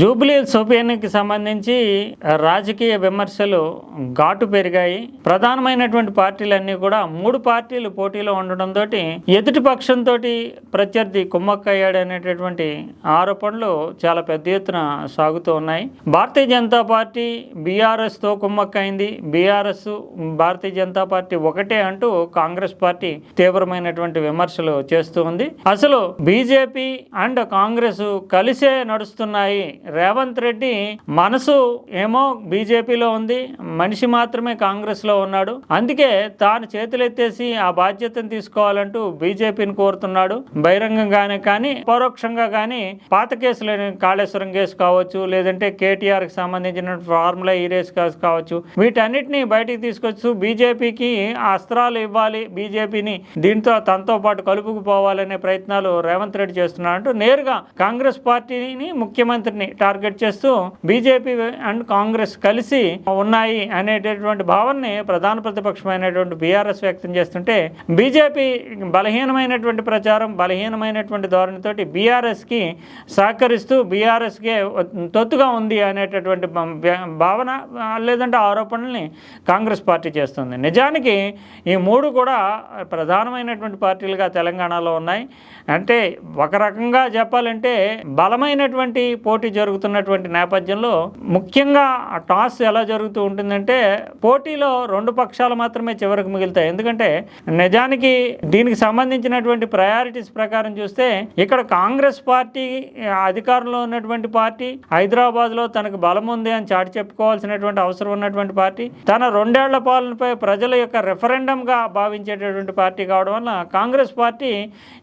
Jubilee ఉప ఎన్నికకి సంబంధించి రాజకీయ విమర్శలు ఘాటు పెరిగాయి. ప్రధానమైనటువంటి పార్టీలన్నీ కూడా మూడు పార్టీలు పోటీలో ఉండడంతో ఎదుటి పక్షంతో ప్రత్యర్థి కుమ్మక్కయ్యాడు అనేటటువంటి ఆరోపణలు చాలా పెద్ద ఎత్తున సాగుతూ ఉన్నాయి. భారతీయ జనతా పార్టీ బీఆర్ఎస్తో కుమ్మక్కైంది. బీఆర్ఎస్ భారతీయ జనతా పార్టీ ఒకటే అంటూ కాంగ్రెస్ పార్టీ తీవ్రమైనటువంటి విమర్శలు చేస్తూ ఉంది. అసలు బీజేపీ అండ్ కాంగ్రెస్ కలిసే నడుస్తున్నాయి రేవంత్ రెడ్డి మనసు ఏమో బీజేపీలో ఉంది మనిషి మాత్రమే కాంగ్రెస్లో ఉన్నాడు. అందుకే తాను చేతులెత్తేసి ఆ బాధ్యతను తీసుకోవాలంటూ బీజేపీని కోరుతున్నాడు. బహిరంగంగానే కానీ పరోక్షంగా కానీ పాత కేసులు కాళేశ్వరం కేసు కావచ్చు లేదంటే కేటీఆర్కి సంబంధించిన ఫార్ములా ఈ రేస్ కేసు కావచ్చు వీటన్నిటిని బయటికి తీసుకొచ్చు బీజేపీకి అస్త్రాలు ఇవ్వాలి బీజేపీని దీంతో తనతో పాటు కలుపుకుపోవాలనే ప్రయత్నాలు రేవంత్ రెడ్డి చేస్తున్నాడు అంటూ నేరుగా కాంగ్రెస్ పార్టీని ముఖ్యమంత్రిని టార్గెట్ చేస్తూ బీజేపీ అండ్ కాంగ్రెస్ కలిసి ఉన్నాయి అనేటటువంటి భావనని ప్రధాన ప్రతిపక్షమైనటువంటి బీఆర్ఎస్ వ్యక్తం చేస్తుంటే బీజేపీ బలహీనమైనటువంటి ప్రచారం బలహీనమైనటువంటి ధోరణితోటి బీఆర్ఎస్కి సహకరిస్తూ బీఆర్ఎస్కి తొత్తుగా ఉంది అనేటటువంటి భావన లేదంటే ఆరోపణల్ని కాంగ్రెస్ పార్టీ చేస్తుంది. నిజానికి ఈ మూడు కూడా ప్రధానమైనటువంటి పార్టీలుగా తెలంగాణలో ఉన్నాయి. అంటే ఒక రకంగా చెప్పాలంటే బలమైనటువంటి పోటీ జరుగుతున్నటువంటి నేపథ్యంలో ముఖ్యంగా ఆ టాస్ ఎలా జరుగుతూ ఉంటుందంటే పోటీలో రెండు పక్షాలు మాత్రమే చివరికి మిగులుతాయి. ఎందుకంటే నిజానికి దీనికి సంబంధించినటువంటి ప్రయారిటీస్ ప్రకారం చూస్తే ఇక్కడ కాంగ్రెస్ పార్టీ అధికారంలో ఉన్నటువంటి పార్టీ హైదరాబాద్లో తనకు బలం ఉంది అని చాటి చెప్పుకోవాల్సినటువంటి అవసరం ఉన్నటువంటి పార్టీ తన రెండేళ్ళ పాలనపై ప్రజల యొక్క రెఫరెండంగా భావించేటటువంటి పార్టీ కావడం వల్ల కాంగ్రెస్ పార్టీ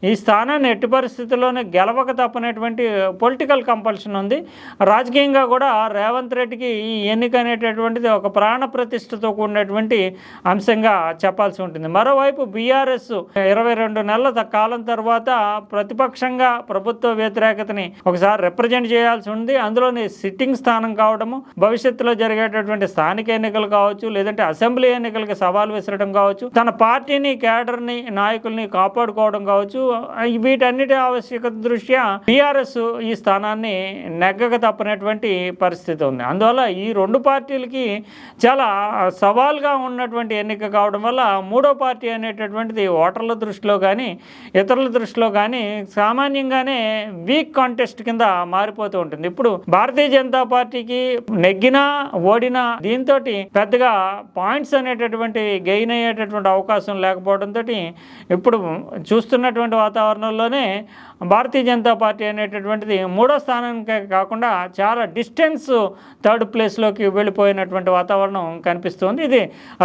ఈ స్థానాన్ని ఎట్టి పరిస్థితుల్లోనే గెలవక తప్పనటువంటి పొలిటికల్ కంపల్షన్ ఉంది. రాజకీయంగా కూడా రేవంత్ రెడ్డికి ఈ ఎన్నిక అనేటటువంటిది ఒక ప్రాణ ప్రతిష్టతో కూడినటువంటి అంశంగా చెప్పాల్సి ఉంటుంది. మరోవైపు బీఆర్ఎస్ ఇరవై రెండు నెలల త- కాలం తర్వాత ప్రతిపక్షంగా ప్రభుత్వ వ్యతిరేకతని ఒకసారి రిప్రజెంట్ చేయాల్సి ఉంది. అందులోని సిట్టింగ్ స్థానం కావడము భవిష్యత్తులో జరిగేటటువంటి స్థానిక ఎన్నికలు కావచ్చు లేదంటే అసెంబ్లీ ఎన్నికలకి సవాల్ విసరడం కావచ్చు తన పార్టీని కేడర్ని నాయకుల్ని కాపాడుకోవడం కావచ్చు వీటన్నిటి ఆవశ్యకత దృష్ట్యా బీఆర్ఎస్ ఈ స్థానాన్ని తగ్గక తప్పనటువంటి పరిస్థితి ఉంది. అందువల్ల ఈ రెండు పార్టీలకి చాలా సవాల్గా ఉన్నటువంటి ఎన్నిక కావడం వల్ల మూడో పార్టీ అనేటటువంటిది ఓటర్ల దృష్టిలో కానీ ఇతరుల దృష్టిలో కానీ సామాన్యంగానే వీక్ కాంటెస్ట్ కింద మారిపోతూ ఉంటుంది. ఇప్పుడు భారతీయ జనతా పార్టీకి నెగ్గినా ఓడినా దీంతో పెద్దగా పాయింట్స్ అనేటటువంటి గెయిన్ అయ్యేటటువంటి అవకాశం లేకపోవడంతో ఇప్పుడు చూస్తున్నటువంటి వాతావరణంలోనే భారతీయ జనతా పార్టీ అనేటటువంటిది మూడో స్థానానికి కాకుండా చాలా డిస్టెన్స్ థర్డ్ ప్లేస్లోకి వెళ్ళిపోయినటువంటి వాతావరణం కనిపిస్తుంది. ఇది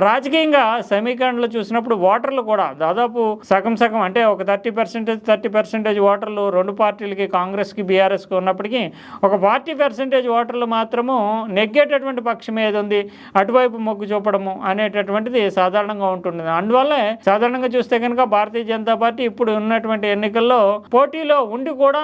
రాజకీయంగా సమీకరణలో చూసినప్పుడు ఓటర్లు కూడా దాదాపు సగం సగం అంటే ఒక థర్టీ పర్సెంటేజ్ థర్టీ పర్సెంటేజ్ ఓటర్లు రెండు పార్టీలకి కాంగ్రెస్కి బీఆర్ఎస్కి ఉన్నప్పటికీ ఒక ఫార్టీ పర్సెంటేజ్ ఓటర్లు మాత్రము నెగ్గేటటువంటి పక్షం ఏది ఉంది? అటువైపు మొగ్గు చూపడము అనేటటువంటిది సాధారణంగా ఉంటుంది అందువల్లే సాధారణంగా చూస్తే కనుక భారతీయ జనతా పార్టీ ఇప్పుడు ఉన్నటువంటి ఎన్నికల్లో పోటీ పోటీలో ఉండి కూడా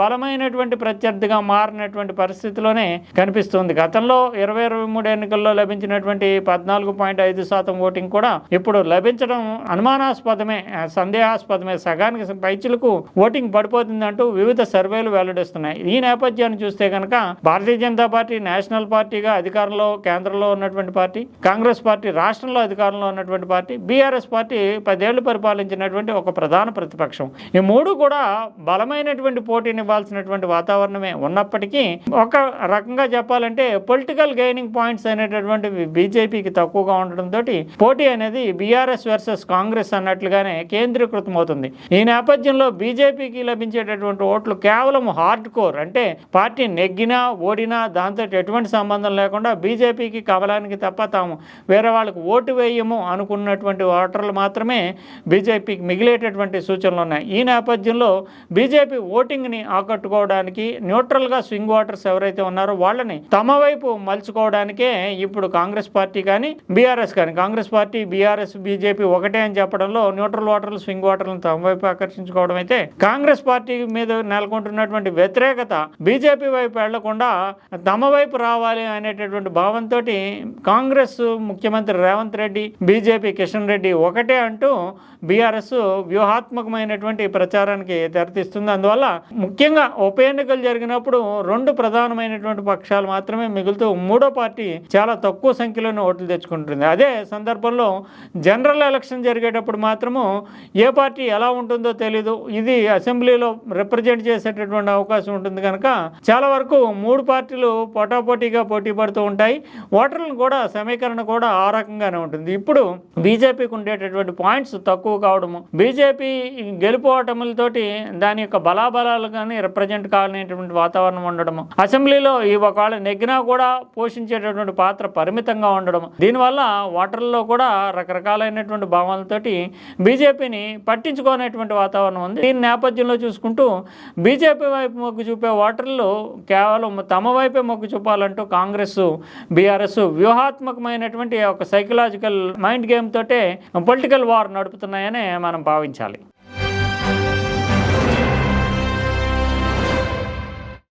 బలమైనటువంటి ప్రత్యర్థిగా మారినటువంటి పరిస్థితిలోనే కనిపిస్తుంది. గతంలో ఇరవై ఇరవై మూడు ఎన్నికల్లో లభించినటువంటి పద్నాలుగు పాయింట్ ఐదు శాతం ఓటింగ్ కూడా ఇప్పుడు లభించడం అనుమానాస్పదమే సందేహాస్పదమే. సగానికి పైచులకు ఓటింగ్ పడిపోతుందంటూ వివిధ సర్వేలు వెల్లడిస్తున్నాయి. ఈ నేపథ్యాన్ని చూస్తే కనుక భారతీయ జనతా పార్టీ నేషనల్ పార్టీగా అధికారంలో కేంద్రంలో ఉన్నటువంటి పార్టీ కాంగ్రెస్ పార్టీ రాష్ట్రంలో అధికారంలో ఉన్నటువంటి పార్టీ బీఆర్ఎస్ పార్టీ పదేళ్ళు పరిపాలించినటువంటి ఒక ప్రధాన ప్రతిపక్షం. ఈ మూడు కూడా బలమైనటువంటి పోటీనివ్వాల్సినటువంటి వాతావరణమే ఉన్నప్పటికీ ఒక రకంగా చెప్పాలంటే పొలిటికల్ గెయినింగ్ పాయింట్స్ అనేటటువంటి బీజేపీకి తక్కువగా ఉండడంతో పోటీ అనేది బీఆర్ఎస్ వర్సెస్ కాంగ్రెస్ అన్నట్లుగానే కేంద్రీకృతమవుతుంది. ఈ నేపథ్యంలో బీజేపీకి లభించేటటువంటి ఓట్లు కేవలం హార్డ్ కోర్ అంటే పార్టీ నెగ్గినా ఓడినా దాంతో ఎటువంటి సంబంధం లేకుండా బీజేపీకి కవలానికి తప్ప తాము వేరే వాళ్ళకి ఓటు వేయము అనుకున్నటువంటి ఓటర్లు మాత్రమే బీజేపీకి మిగిలేటటువంటి సూచనలు ఉన్నాయి. ఈ నేపథ్యంలో బీజేపీ ఓటింగ్ని ఆకట్టుకోవడానికి న్యూట్రల్గా స్వింగ్ ఓటర్స్ ఎవరైతే ఉన్నారో వాళ్ళని తమ వైపు మలుచుకోవడానికే ఇప్పుడు కాంగ్రెస్ పార్టీ కానీ బీఆర్ఎస్ కానీ కాంగ్రెస్ పార్టీ బీఆర్ఎస్ బీజేపీ ఒకటే అని చెప్పడంలో న్యూట్రల్ ఓటర్లు స్వింగ్ ఓటర్లను తమ వైపు ఆకర్షించుకోవడం అయితే కాంగ్రెస్ పార్టీ మీద నెలకొంటున్నటువంటి వ్యతిరేకత బీజేపీ వైపు వెళ్ళకుండా తమ వైపు రావాలి అనేటటువంటి భావంతో కాంగ్రెస్ ముఖ్యమంత్రి రేవంత్ రెడ్డి బీజేపీ కిషన్ రెడ్డి ఒకటే అంటూ బీఆర్ఎస్ వ్యూహాత్మకమైనటువంటి ప్రచారానికి తెరతీ ఇస్తుంది అందువల్ల ముఖ్యంగా ఉప ఎన్నికలు జరిగినప్పుడు రెండు ప్రధానమైనటువంటి పక్షాలు మాత్రమే మిగులుతూ మూడో పార్టీ చాలా తక్కువ సంఖ్యలోనే ఓట్లు తెచ్చుకుంటుంది. అదే సందర్భంలో జనరల్ ఎలక్షన్ జరిగేటప్పుడు మాత్రము ఏ పార్టీ ఎలా ఉంటుందో తెలీదు. ఇది అసెంబ్లీలో రిప్రజెంట్ చేసేటటువంటి అవకాశం ఉంటుంది కనుక చాలా వరకు మూడు పార్టీలు పోటాపోటీగా పోటీ పడుతూ ఉంటాయి. ఓటర్లను కూడా సమీకరణ కూడా ఆ రకంగానే ఉంటుంది. ఇప్పుడు బీజేపీకి ఉండేటటువంటి పాయింట్స్ తక్కువ కావడము. బీజేపీ గెలుపు ఓటములతోటి దాని యొక్క బలాబలాలు కానీ రిప్రజెంట్ కావాలనేటువంటి వాతావరణం ఉండడము. అసెంబ్లీలో ఈ ఒకవేళ నెగ్గినా కూడా పోషించేటటువంటి పాత్ర పరిమితంగా ఉండడం దీనివల్ల ఓటర్లలో కూడా రకరకాలైనటువంటి భావాలతోటి బీజేపీని పట్టించుకోనేటువంటి వాతావరణం ఉంది. దీని నేపథ్యంలో చూసుకుంటూ బీజేపీ వైపు మొగ్గు చూపే ఓటర్లు కేవలం తమ వైపే మొగ్గు చూపాలంటూ కాంగ్రెస్ బీఆర్ఎస్ వ్యూహాత్మకమైనటువంటి ఒక సైకలాజికల్ మైండ్ గేమ్ తోటే పొలిటికల్ వార్ నడుపుతున్నాయని మనం భావించాలి.